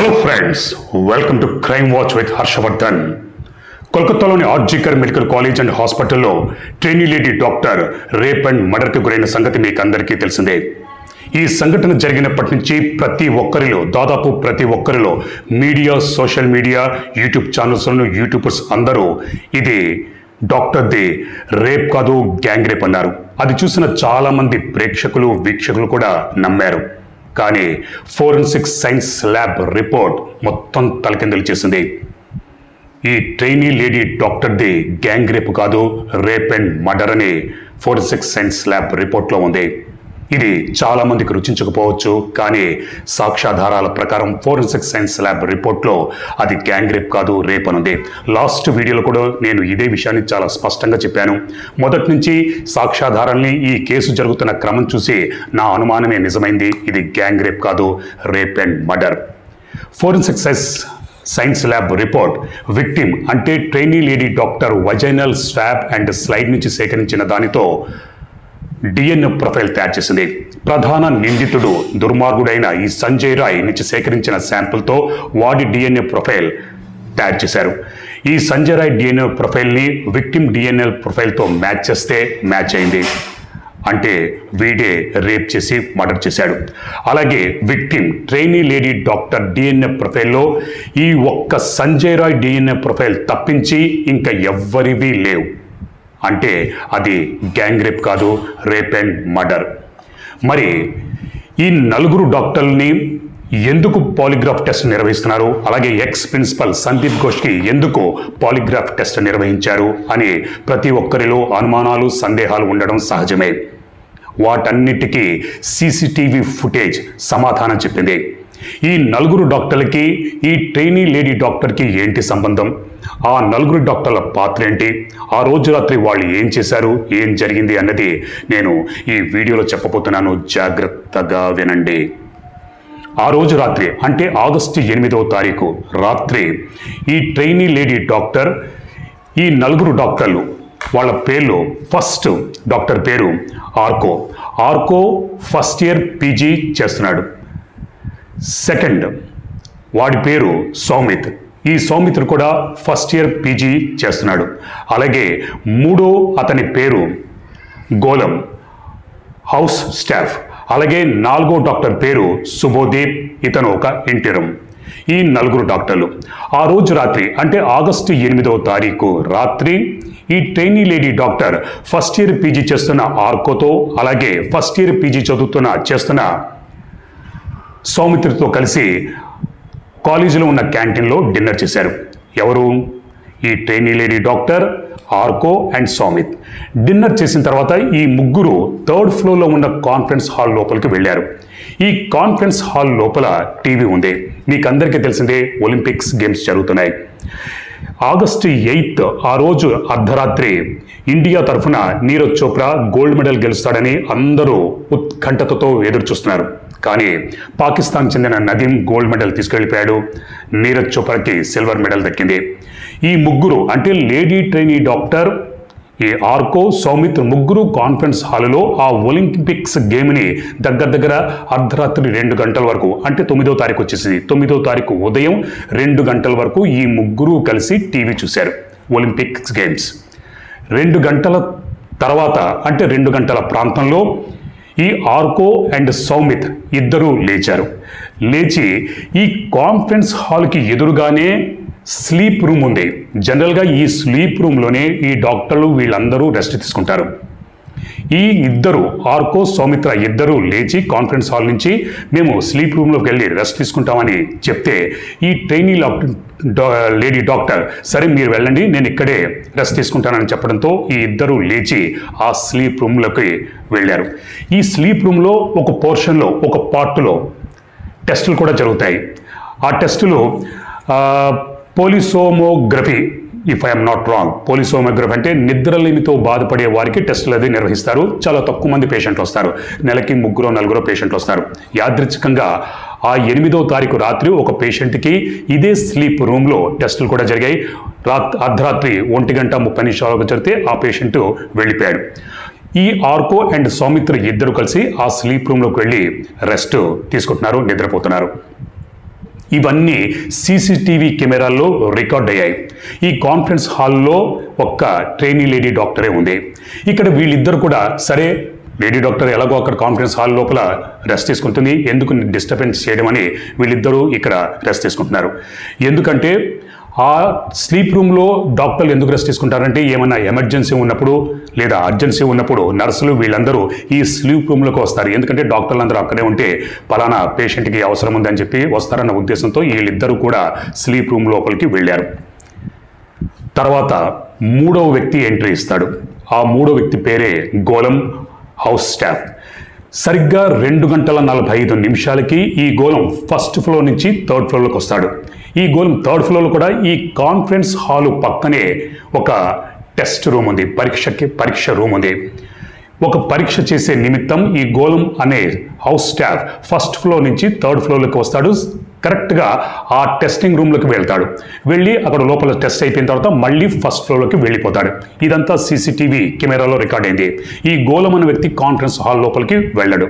Hello friends welcome to crime watch with Harshavardhan కోల్కతాలోని RG Kar medical college and హాస్పిటల్లో trainee lady doctor rape and మర్డర్కి గురైన సంగతి మీకు అందరికీ తెలిసిందే. ఈ సంఘటన జరిగినప్పటి నుంచి ప్రతి ఒక్కరిలో దాదాపు ప్రతి ఒక్కరిలో మీడియా సోషల్ మీడియా యూట్యూబ్ ఛానల్స్లోను యూట్యూబర్స్ అందరూ ఇది డాక్టర్ది రేప్ కాదు గ్యాంగ్ రేప్ అన్నారు. అది చూసిన చాలామంది ప్రేక్షకులు వీక్షకులు కూడా నమ్మారు. కానీ ఫోరెన్సిక్ సైన్స్ ల్యాబ్ రిపోర్ట్ మొత్తం తలకిందులు చేసింది. ఈ ట్రైనీ లేడీ డాక్టర్ది గ్యాంగ్ రేప్ కాదు రేప్ అండ్ మర్డర్ అని ఫోరెన్సిక్ సైన్స్ ల్యాబ్ రిపోర్ట్లో ఉంది. ఇది చాలామందికి రుచించకపోవచ్చు కానీ సాక్ష్యాధారాల ప్రకారం ఫోరెన్సిక్ సైన్స్ ల్యాబ్ రిపోర్ట్లో అది గ్యాంగ్ రేప్ కాదు రేప్ అనుంది లాస్ట్ వీడియోలో కూడా నేను ఇదే విషయాన్ని చాలా స్పష్టంగా చెప్పాను. మొదటి నుంచి సాక్ష్యాధారాల్ని ఈ కేసు జరుగుతున్న క్రమం చూసి నా అనుమానమే నిజమైంది. ఇది గ్యాంగ్ రేప్ కాదు rape and murder. Forensic science science lab report victim అంటే trainee lady doctor vaginal swab and slide నుంచి సేకరించిన దానితో డిఎన్ఏ ప్రొఫైల్ తయారు చేసింది. ప్రధాన నిందితుడు దుర్మార్గుడైన ఈ సంజయ్ రాయ్ నుంచి సేకరించిన శాంపుల్తో వాడి డిఎన్ఏ ప్రొఫైల్ తయారు చేశారు. ఈ సంజయ్ రాయ్ డిఎన్ఏ ప్రొఫైల్ని విక్టిమ్ డిఎన్ఏ ప్రొఫైల్తో మ్యాచ్ చేస్తే మ్యాచ్ అయింది. అంటే వీడే రేప్ చేసి మర్డర్ చేశాడు. అలాగే victim trainee lady doctor DNA ప్రొఫైల్లో ఈ ఒక్క సంజయ్ రాయ్ డిఎన్ఏ ప్రొఫైల్ తప్పించి ఇంకా ఎవ్వరివి లేవు. అంటే అది గ్యాంగ్ రేప్ కాదు రేప్ అండ్ మర్డర్ మరి ఈ నలుగురు డాక్టర్ని ఎందుకు పాలిగ్రాఫ్ టెస్ట్ నిర్వహిస్తున్నారు? అలాగే ఎక్స్ ప్రిన్సిపల్ సందీప్ ఘోష్కి ఎందుకు పాలిగ్రాఫ్ టెస్ట్ నిర్వహించారు? అని ప్రతి ఒక్కరిలో అనుమానాలు సందేహాలు ఉండడం సహజమే. వాటన్నిటికీ సీసీటీవీ ఫుటేజ్ సమాధానం చెప్పింది. ఈ నలుగురు డాక్టర్లకి ఈ ట్రైనీ లేడీ డాక్టర్కి ఏంటి సంబంధం? ఆ నలుగురు డాక్టర్ల పాత్ర ఏంటి? ఆ రోజు రాత్రి వాళ్ళు ఏం చేశారు? ఏం జరిగింది అన్నది నేను ఈ వీడియోలో చెప్పబోతున్నాను. జాగ్రత్తగా వినండి. ఆ రోజు రాత్రి అంటే ఆగస్టు ఎనిమిదవ తారీఖు రాత్రి ఈ ట్రైనీ లేడీ డాక్టర్ ఈ నలుగురు డాక్టర్లు వాళ్ళ పేర్లు ఫస్ట్ డాక్టర్ పేరు Arko. Arko first year PG చేస్తున్నాడు. సెకండ్ వాడి పేరు సౌమిత్. ఈ సౌమిత్రు కూడా ఫస్ట్ ఇయర్ పీజీ చేస్తున్నాడు. అలాగే మూడో అతని పేరు గోలం హౌస్ స్టాఫ్. అలాగే నాలుగో డాక్టర్ పేరు సుబోదీప్ ఇతను ఒక ఇంటిరం. ఈ నలుగురు డాక్టర్లు. ఆ రోజు రాత్రి అంటే ఆగస్టు ఎనిమిదవ తారీఖు రాత్రి ఈ trainee lady doctor first year PG చేస్తున్న ఆర్కోతో అలాగే ఫస్ట్ ఇయర్ పీజీ చదువుతున్న చేస్తున్న సౌమిత్రితో కలిసి కాలేజీలో ఉన్న క్యాంటీన్లో డిన్నర్ చేశారు. ఎవరు? ఈ trainee lady doctor Arko and Soumit. Dinner చేసిన తర్వాత ఈ ముగ్గురు థర్డ్ ఫ్లోర్లో ఉన్న కాన్ఫరెన్స్ హాల్ లోపలికి వెళ్ళారు. ఈ కాన్ఫరెన్స్ హాల్ లోపల టీవీ ఉంది. మీకు అందరికీ తెలిసిందే ఒలింపిక్స్ గేమ్స్ జరుగుతున్నాయి. ఆగస్టు ఎయిత్ ఆ రోజు అర్ధరాత్రి ఇండియా తరఫున నీరజ్ చోప్రా గోల్డ్ మెడల్ గెలుస్తాడని అందరూ ఉత్కంఠతతో ఎదురు చూస్తున్నారు కానీ పాకిస్తాన్ చెందిన నదీం గోల్డ్ మెడల్ తీసుకెళ్ళిపోయాడు. నీరజ్ చోప్రాకి సిల్వర్ మెడల్ దక్కింది. ఈ ముగ్గురు అంటే లేడీ ట్రైనీ డాక్టర్ ఈ ఆర్కో సౌమిత్ ముగ్గురు కాన్ఫరెన్స్ హాల్లో ఆ ఒలింపిక్స్ గేమ్ని దగ్గర దగ్గర అర్ధరాత్రి రెండు గంటల వరకు అంటే తొమ్మిదో తారీఖు వచ్చేసింది. తొమ్మిదో తారీఖు ఉదయం రెండు గంటల వరకు ఈ ముగ్గురు కలిసి టీవీ చూశారు. ఒలింపిక్స్ గేమ్స్ రెండు గంటల తర్వాత అంటే రెండు గంటల ప్రాంతంలో ఈ ఆర్కో అండ్ సౌమిత్ ఇద్దరూ లేచారు. లేచి ఈ కాన్ఫరెన్స్ హాల్కి ఎదురుగానే స్లీప్ రూమ్ ఉంది. జనరల్గా ఈ స్లీప్ రూమ్లోనే ఈ డాక్టర్లు వీళ్ళందరూ రెస్ట్ తీసుకుంటారు. ఈ ఇద్దరు ఆర్కో సౌమిత్ర ఇద్దరు లేచి కాన్ఫరెన్స్ హాల్ నుంచి మేము స్లీప్ రూమ్లోకి వెళ్ళి రెస్ట్ తీసుకుంటామని చెప్తే ఈ ట్రైనీ లేడీ డాక్టర్ సరే మీరు వెళ్ళండి నేను ఇక్కడే రెస్ట్ తీసుకుంటానని చెప్పడంతో ఈ ఇద్దరు లేచి ఆ స్లీప్ రూమ్లోకి వెళ్ళారు. ఈ స్లీప్ రూమ్లో ఒక పోర్షన్లో ఒక పార్ట్లో టెస్టులు కూడా జరుగుతాయి. ఆ టెస్టులు polysomnography if I'm not wrong polysomnography అంటే నిద్రలేమితో బాధపడే వారికి టెస్టులు అది నిర్వహిస్తారు. చాలా తక్కువ మంది పేషెంట్లు వస్తారు. నెలకి ముగ్గురు నలుగురు పేషెంట్లు వస్తారు. యాదృచ్ఛికంగా ఆ ఎనిమిదో తారీఖు రాత్రి ఒక పేషెంట్కి ఇదే స్లీప్ రూమ్లో టెస్టులు కూడా జరిగాయి. రాత్ అర్ధరాత్రి ఒంటి గంట ముప్పై నిమిషాలకు జరిగితే ఆ పేషెంట్ వెళ్ళిపోయాడు. ఈ ఆర్కో అండ్ సౌమిత్ర ఇద్దరు కలిసి ఆ స్లీప్ రూమ్లోకి వెళ్ళి రెస్ట్ తీసుకుంటున్నారు నిద్రపోతున్నారు. ఇవన్నీ సీసీటీవీ కెమెరాల్లో రికార్డ్ అయ్యాయి. ఈ కాన్ఫరెన్స్ హాల్లో ఒక్క ట్రైనీ లేడీ డాక్టరే ఉంది. ఇక్కడ వీళ్ళిద్దరు కూడా సరే లేడీ డాక్టర్ ఎలాగో అక్కడ కాన్ఫరెన్స్ హాల్ లోపల రెస్ట్ తీసుకుంటుంది. ఎందుకు డిస్టర్బెన్స్ చేయడం అని వీళ్ళిద్దరూ ఇక్కడ రెస్ట్ తీసుకుంటున్నారు. ఎందుకంటే ఆ స్లీప్ రూమ్లో డాక్టర్లు ఎందుకు రెస్ట్ తీసుకుంటారంటే ఏమైనా ఎమర్జెన్సీ ఉన్నప్పుడు లేదా అర్జెన్సీ ఉన్నప్పుడు నర్సులు వీళ్ళందరూ ఈ స్లీప్ రూమ్లోకి వస్తారు. ఎందుకంటే డాక్టర్లు అందరూ అక్కడే ఉంటే పలానా పేషెంట్కి అవసరం ఉందని చెప్పి వస్తారన్న ఉద్దేశంతో వీళ్ళిద్దరూ కూడా స్లీప్ రూమ్ లోపలికి వెళ్ళారు. తర్వాత మూడవ వ్యక్తి ఎంట్రీ ఇస్తాడు. ఆ మూడో వ్యక్తి పేరే గోలం హౌస్ స్టాఫ్. సరిగ్గా రెండు గంటల నలభై ఐదు నిమిషాలకి ఈ గోళం ఫస్ట్ ఫ్లోర్ నుంచి థర్డ్ ఫ్లోర్లోకి వస్తాడు. ఈ గోళం థర్డ్ ఫ్లోర్లో కూడా ఈ కాన్ఫరెన్స్ హాలు పక్కనే ఒక టెస్ట్ రూమ్ ఉంది పరీక్షకి పరీక్ష రూమ్ ఉంది. ఒక పరీక్ష చేసే నిమిత్తం ఈ గోళం అనే హౌస్ స్టాఫ్ ఫస్ట్ ఫ్లోర్ నుంచి థర్డ్ ఫ్లోర్లోకి వస్తాడు. కరెక్ట్గా ఆ టెస్టింగ్ రూమ్లోకి వెళ్తాడు. వెళ్ళి అక్కడ లోపల టెస్ట్ అయిపోయిన తర్వాత మళ్ళీ ఫస్ట్ ఫ్లోర్లోకి వెళ్ళిపోతాడు. ఇదంతా సీసీటీవీ కెమెరాలో రికార్డ్ అయింది. ఈ గోళం అనే వ్యక్తి కాన్ఫరెన్స్ హాల్ లోపలికి వెళ్ళాడు.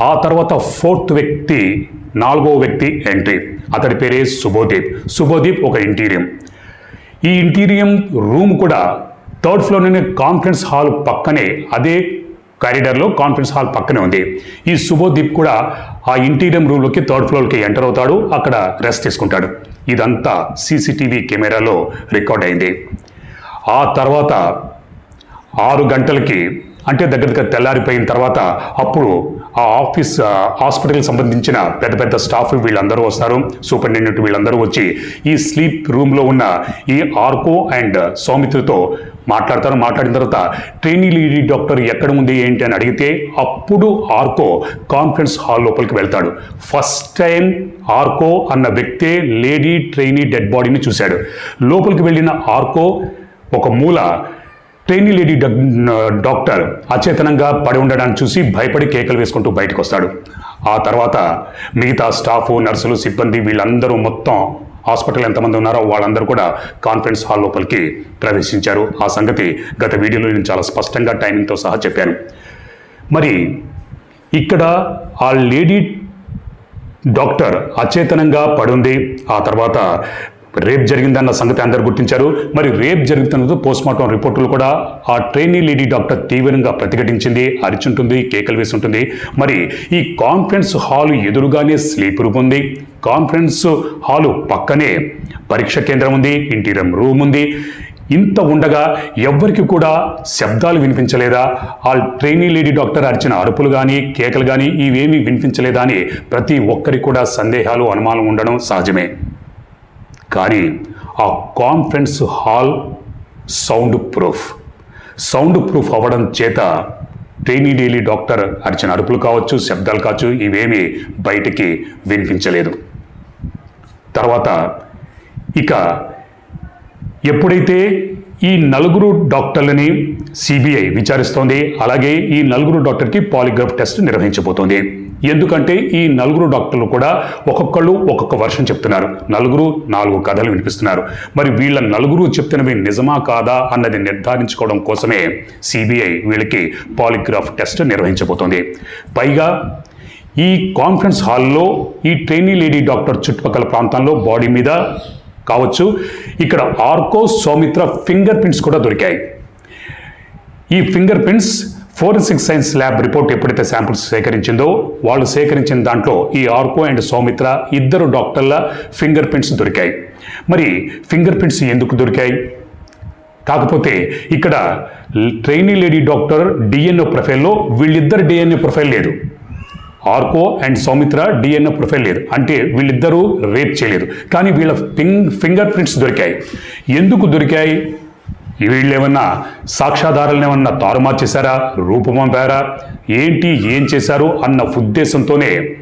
ఆ తర్వాత ఫోర్త్ వ్యక్తి నాలుగో వ్యక్తి ఎంట్రీ. అతడి పేరే శుభోదీప్ శుభోదీప్ ఒక ఇంటీరియం. ఈ ఇంటీరియం రూమ్ కూడా థర్డ్ ఫ్లోర్లోనే కాన్ఫరెన్స్ హాల్ పక్కనే అదే కారిడార్లో కాన్ఫరెన్స్ హాల్ పక్కనే ఉంది. ఈ శుభోదీప్ కూడా ఆ ఇంటీరియం రూమ్లోకి థర్డ్ ఫ్లోర్కి ఎంటర్ అవుతాడు అక్కడ రెస్ట్ తీసుకుంటాడు. ఇదంతా సీసీటీవీ కెమెరాలో రికార్డ్ అయింది. ఆ తర్వాత ఆరు గంటలకి అంటే దగ్గర దగ్గర తెల్లారిపోయిన తర్వాత అప్పుడు ఆ ఆఫీస్ హాస్పిటల్కి సంబంధించిన పెద్ద పెద్ద స్టాఫ్ వీళ్ళందరూ వస్తారు. సూపరింటెండెంట్ వీళ్ళందరూ వచ్చి ఈ స్లీప్ రూమ్లో ఉన్న ఈ ఆర్కో అండ్ సౌమిత్రితో మాట్లాడతారు. మాట్లాడిన తర్వాత ట్రైనీ లేడీ డాక్టర్ ఎక్కడ ఉంది ఏంటి అని అడిగితే అప్పుడు ఆర్కో కాన్ఫరెన్స్ హాల్ లోపలికి వెళ్తాడు. ఫస్ట్ టైం ఆర్కో అన్న వ్యక్తే లేడీ ట్రైనీ డెడ్ బాడీని చూశాడు. లోపలికి వెళ్ళిన ఆర్కో ఒక మూల ట్రైనీ లేడీ డాక్టర్ అచేతనంగా పడి ఉండడాన్ని చూసి భయపడి కేకలు వేసుకుంటూ బయటకు వస్తాడు ఆ తర్వాత మిగతా స్టాఫ్ నర్సులు సిబ్బంది వీళ్ళందరూ మొత్తం హాస్పిటల్ ఎంతమంది ఉన్నారో వాళ్ళందరూ కూడా కాన్ఫరెన్స్ హాల్ లోపలికి ప్రవేశించారు. ఆ సంగతి గత వీడియోలో నేను చాలా స్పష్టంగా టైమింగ్తో సహా చెప్పాను. మరి ఇక్కడ ఆ లేడీ డాక్టర్ అచేతనంగా పడుంది. ఆ తర్వాత రేప్ జరిగిందన్న సంగతి అందరు గుర్తించారు. మరి రేప్ జరుగుతున్నది పోస్ట్ మార్టం రిపోర్టులు కూడా ఆ ట్రైనీ లేడీ డాక్టర్ తీవ్రంగా ప్రతిఘటించింది అరిచుంటుంది కేకలు వేసి ఉంటుంది మరి ఈ కాన్ఫరెన్స్ హాల్ ఎదురుగానే స్లీప్ రూమ్ ఉంది. కాన్ఫరెన్స్ హాలు పక్కనే పరీక్ష కేంద్రం ఉంది ఇంటీరియం రూమ్ ఉంది. ఇంత ఉండగా ఎవ్వరికి కూడా శబ్దాలు వినిపించలేదా? ఆ ట్రైనీ లేడీ డాక్టర్ అరిచిన అరుపులు కానీ కేకలు కానీ ఇవేమీ వినిపించలేదా అని ప్రతి ఒక్కరికి కూడా సందేహాలు అనుమానం ఉండడం సహజమే. కానీ ఆ conference hall soundproof. Soundproof అవ్వడం చేత ట్రైనీ డైలీ డాక్టర్ అరిచిన అరుపులు కావచ్చు శబ్దాలు కావచ్చు ఇవేమీ బయటికి వినిపించలేదు. తర్వాత ఇక ఎప్పుడైతే ఈ నలుగురు డాక్టర్లని సిబిఐ విచారిస్తోంది అలాగే ఈ నలుగురు డాక్టర్కి పాలిగ్రాఫ్ టెస్ట్ నిర్వహించబోతోంది. ఎందుకంటే ఈ నలుగురు డాక్టర్లు కూడా ఒక్కొక్కళ్ళు ఒక్కొక్క వర్షం చెప్తున్నారు. నలుగురు నాలుగు కథలు వినిపిస్తున్నారు. మరి వీళ్ళ నలుగురు చెప్తున్నవి నిజమా కాదా అన్నది నిర్ధారించుకోవడం కోసమే సిబిఐ వీళ్ళకి పాలిగ్రాఫ్ టెస్ట్ నిర్వహించబోతోంది. పైగా ఈ కాన్ఫరెన్స్ హాల్లో ఈ ట్రైనీ లేడీ డాక్టర్ చుట్టుపక్కల ప్రాంతాల్లో బాడీ మీద కావచ్చు ఇక్కడ ఆర్కో సౌమిత్ర ఫింగర్ ప్రింట్స్ కూడా దొరికాయి. ఈ fingerprints forensic science lab report ఎప్పుడైతే శాంపిల్స్ సేకరించిందో వాళ్ళు సేకరించిన దాంట్లో ఈ ఆర్కో అండ్ సౌమిత్ర ఇద్దరు డాక్టర్ల ఫింగర్ ప్రింట్స్ దొరికాయి. మరి ఫింగర్ ప్రింట్స్ ఎందుకు దొరికాయి? కాకపోతే ఇక్కడ ట్రైనీ లేడీ డాక్టర్ డిఎన్ఓ ప్రొఫైల్లో వీళ్ళిద్దరు డిఎన్ఏ ప్రొఫైల్ లేదు. Arko and Soumitra DNA profile లేదు. అంటే వీళ్ళిద్దరూ రేప్ చేయలేదు. కానీ వీళ్ళ ఫింగ్ ఫింగర్ ప్రింట్స్ దొరికాయి. ఎందుకు దొరికాయి? వీళ్ళు ఏమన్నా ఏమన్నా తారుమారు చేశారా? రూపమంపారా ఏంటి ఏం చేశారు? అన్న ఉద్దేశంతోనే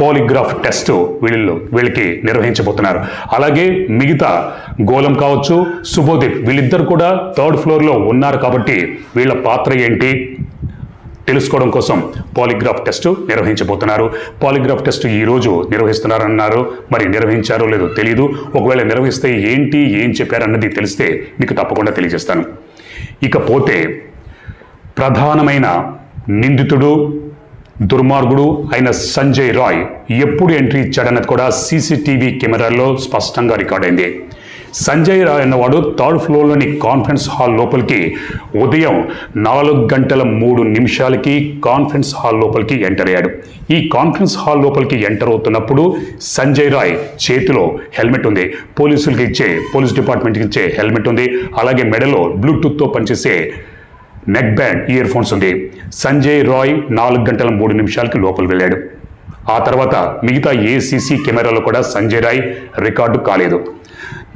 పాలిగ్రాఫ్ టెస్ట్ వీళ్ళు వీళ్ళకి నిర్వహించబోతున్నారు. అలాగే మిగతా గోలం కావచ్చు సుబోధిప్ వీళ్ళిద్దరు కూడా థర్డ్ ఫ్లోర్లో ఉన్నారు కాబట్టి వీళ్ళ పాత్ర ఏంటి? తెలుసుకోవడం కోసం పాలిగ్రాఫ్ టెస్టు నిర్వహించబోతున్నారు. పాలిగ్రాఫ్ టెస్ట్ ఈ రోజు నిర్వహిస్తున్నారన్నారు. మరి నిర్వహించారో లేదో తెలియదు ఒకవేళ నిర్వహిస్తే ఏంటి ఏం చెప్పారన్నది తెలిస్తే మీకు తప్పకుండా తెలియజేస్తాను. ఇకపోతే ప్రధానమైన నిందితుడు దుర్మార్గుడు అయిన సంజయ్ రాయ్ ఎప్పుడు ఎంట్రీ ఇచ్చాడన్నది కూడా సీసీటీవీ కెమెరాల్లో స్పష్టంగా రికార్డైంది. సంజయ్ రాయ్ అన్నవాడు థర్డ్ ఫ్లోర్లోని కాన్ఫరెన్స్ హాల్ లోపలికి ఉదయం నాలుగు గంటల మూడు నిమిషాలకి కాన్ఫరెన్స్ హాల్ లోపలికి ఎంటర్ అయ్యాడు. ఈ కాన్ఫరెన్స్ హాల్ లోపలికి ఎంటర్ అవుతున్నప్పుడు సంజయ్ రాయ్ చేతిలో హెల్మెట్ ఉంది. పోలీసులకి ఇచ్చే పోలీస్ డిపార్ట్మెంట్కి ఇచ్చే హెల్మెట్ ఉంది. అలాగే మెడలో బ్లూటూత్తో పనిచేసే నెక్ బ్యాండ్ ఇయర్ ఫోన్స్ ఉంది. సంజయ్ రాయ్ నాలుగు గంటల మూడు నిమిషాలకి లోపల వెళ్ళాడు. ఆ తర్వాత మిగతా ఏ సీసీ కెమెరాలో కూడా సంజయ్ రాయ్ రికార్డు కాలేదు.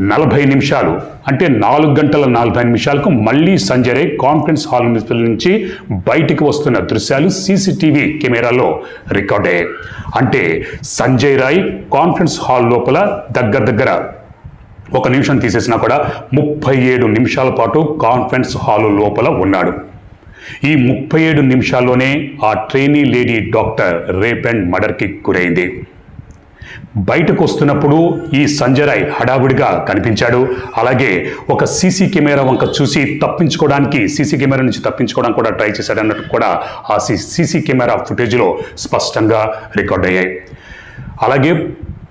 నలభై నిమిషాలు అంటే నాలుగు గంటల నలభై నిమిషాలకు మళ్ళీ సంజయ్ కాన్ఫరెన్స్ హాల్ నుంచి బయటికి వస్తున్న దృశ్యాలు సీసీటీవీ కెమెరాలో రికార్డ్. అయ్యాయి అంటే సంజయ్ రాయ్ కాన్ఫరెన్స్ హాల్ లోపల దగ్గర దగ్గర ఒక నిమిషం తీసేసినా కూడా ముప్పై ఏడు నిమిషాల పాటు కాన్ఫరెన్స్ హాల్ లోపల ఉన్నాడు. ఈ ముప్పై ఏడు నిమిషాల్లోనే ఆ trainee lady doctor rape and మర్డర్కి గురైంది. బయటకు వస్తున్నప్పుడు ఈ సంజరాయ్ హడావుడిగా కనిపించాడు. అలాగే ఒక సీసీ కెమెరా వంక చూసి తప్పించుకోవడానికి సీసీ కెమెరా నుంచి తప్పించుకోవడానికి కూడా ట్రై చేశాడన్నట్టు కూడా ఆ సీసీ కెమెరా ఫుటేజ్లో స్పష్టంగా రికార్డ్ అయ్యాయి. అలాగే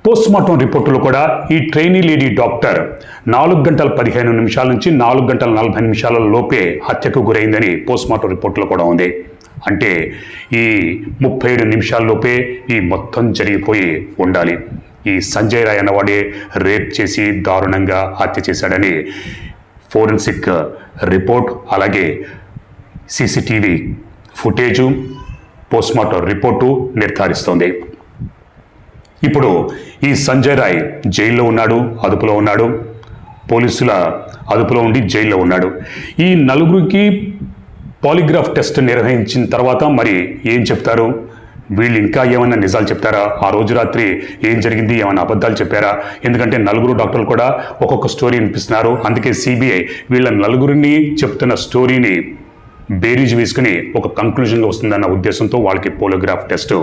పోస్ట్మార్టం రిపోర్టులు కూడా ఈ ట్రైనీ లేడీ డాక్టర్ నాలుగు గంటల పదిహేను నిమిషాల నుంచి నాలుగు గంటల నలభై నిమిషాల లోపే హత్యకు గురైందని పోస్ట్మార్టం రిపోర్టులు రిపోర్టులో కూడా ఉంది. అంటే ఈ ముప్పై ఏడు నిమిషాల్లోపే ఈ మొత్తం జరిగిపోయి ఉండాలి. ఈ సంజయ్ రాయ్ అన్నవాడే రేప్ చేసి దారుణంగా హత్య చేశాడని ఫోరెన్సిక్ రిపోర్ట్ అలాగే సీసీటీవీ ఫుటేజు పోస్ట్మార్టం రిపోర్టు నిర్ధారిస్తోంది. ఇప్పుడు ఈ సంజయ్ రాయ్ జైల్లో ఉన్నాడు అదుపులో ఉన్నాడు పోలీసుల అదుపులో ఉండి జైల్లో ఉన్నాడు. ఈ నలుగురికి పాలిగ్రాఫ్ టెస్ట్ నిర్వహించిన తర్వాత మరి ఏం చెప్తారు? వీళ్ళు ఇంకా ఏమైనా నిజాలు చెప్తారా? ఆ రోజు రాత్రి ఏం జరిగింది? ఏమైనా అబద్ధాలు చెప్పారా? ఎందుకంటే నలుగురు డాక్టర్లు కూడా ఒక్కొక్క స్టోరీ వినిపిస్తున్నారు. అందుకే సిబిఐ వీళ్ళ నలుగురిని చెప్తున్న స్టోరీని బేరీజ్ వేసుకుని ఒక కంక్లూజన్గా వస్తుందన్న ఉద్దేశంతో వాళ్ళకి పోలోగ్రాఫ్ టెస్ట్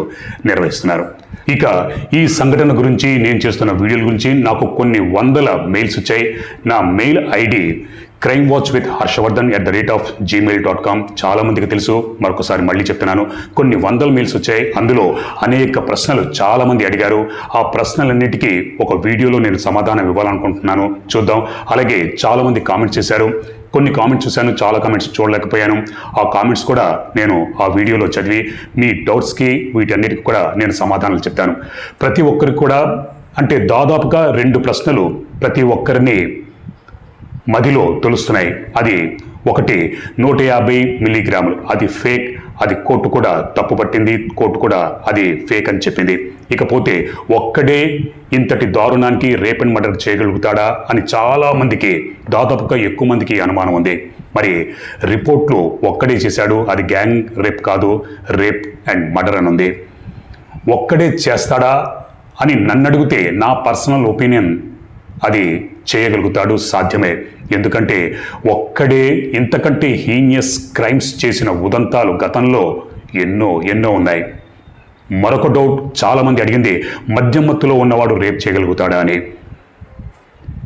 నిర్వహిస్తున్నారు. ఇక ఈ సంఘటన గురించి నేను చేస్తున్న వీడియోల గురించి నాకు కొన్ని వందల మెయిల్స్ వచ్చాయి. నా mail ID crime watch with Harshavardhan at the rate of Gmail dot com చాలా మందికి తెలుసు. మరొకసారి మళ్ళీ చెప్తున్నాను. కొన్ని వందల మెయిల్స్ వచ్చాయి. అందులో అనేక ప్రశ్నలు చాలా మంది అడిగారు. ఆ ప్రశ్నలన్నిటికీ ఒక వీడియోలో నేను సమాధానం ఇవ్వాలనుకుంటున్నాను. చూద్దాం. అలాగే చాలా మంది కామెంట్స్ చేశారు. కొన్ని కామెంట్స్ చూశాను. చాలా కామెంట్స్ చూడలేకపోయాను. ఆ కామెంట్స్ కూడా నేను ఆ వీడియోలో చదివి మీ డౌట్స్కి వీటన్నిటికి కూడా నేను సమాధానాలు చెప్తాను. ప్రతి ఒక్కరికి కూడా అంటే దాదాపుగా రెండు ప్రశ్నలు ప్రతి ఒక్కరిని మదిలో తెలుస్తున్నాయి. అది ఒకటి నూట యాభై మిల్లీగ్రాములు. అది ఫేక్. అది కోర్టు కూడా తప్పు పట్టింది. కోర్టు కూడా అది ఫేక్ అని చెప్పింది. ఇకపోతే ఒక్కడే ఇంతటి దారుణానికి రేప్ అండ్ మర్డర్ చేయగలుగుతాడా అని చాలా మందికి దాదాపుగా ఎక్కువ మందికి అనుమానం ఉంది. మరి రిపోర్ట్లు ఒక్కడే చేశాడు. అది గ్యాంగ్ రేప్ కాదు. రేప్ అండ్ మర్డర్ అని ఉంది. ఒక్కడే చేస్తాడా అని నన్ను అడిగితే నా పర్సనల్ ఒపీనియన్ అది చేయగలుగుతాడు సాధ్యమే. ఎందుకంటే ఒక్కడే ఇంతకంటే హీనియస్ క్రైమ్స్ చేసిన ఉదంతాలు గతంలో ఎన్నో ఎన్నో ఉన్నాయి. మరొక డౌట్ చాలామంది అడిగింది మద్యం మత్తులో ఉన్నవాడు రేప్ చేయగలుగుతాడా అని.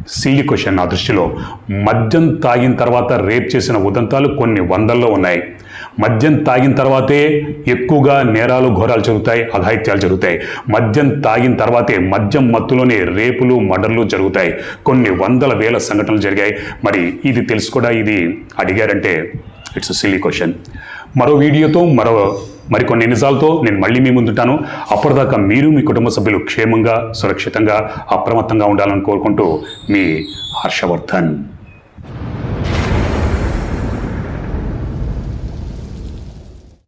సీలి క్వశ్చన్ నా దృష్టిలో మద్యం తాగిన తర్వాత రేప్ చేసిన ఉదంతాలు కొన్ని వందల్లో ఉన్నాయి. మద్యం తాగిన తర్వాతే ఎక్కువగా నేరాలు ఘోరాలు జరుగుతాయి అఘాయిత్యాలు జరుగుతాయి. మద్యం తాగిన తర్వాతే మద్యం మత్తులోనే రేపులు మర్డర్లు జరుగుతాయి. కొన్ని వందల వేల సంఘటనలు జరిగాయి. మరి ఇది తెలుసు కూడా ఇది అడిగారంటే ఇట్స్ సిల్లీ క్వశ్చన్ మరో వీడియోతో మరో మరికొన్ని నిజాలతో నేను మళ్ళీ మీ ముందుంటాను. అప్పటిదాకా మీరు మీ కుటుంబ సభ్యులు క్షేమంగా సురక్షితంగా అప్రమత్తంగా ఉండాలని కోరుకుంటూ మీ హర్షవర్ధన్.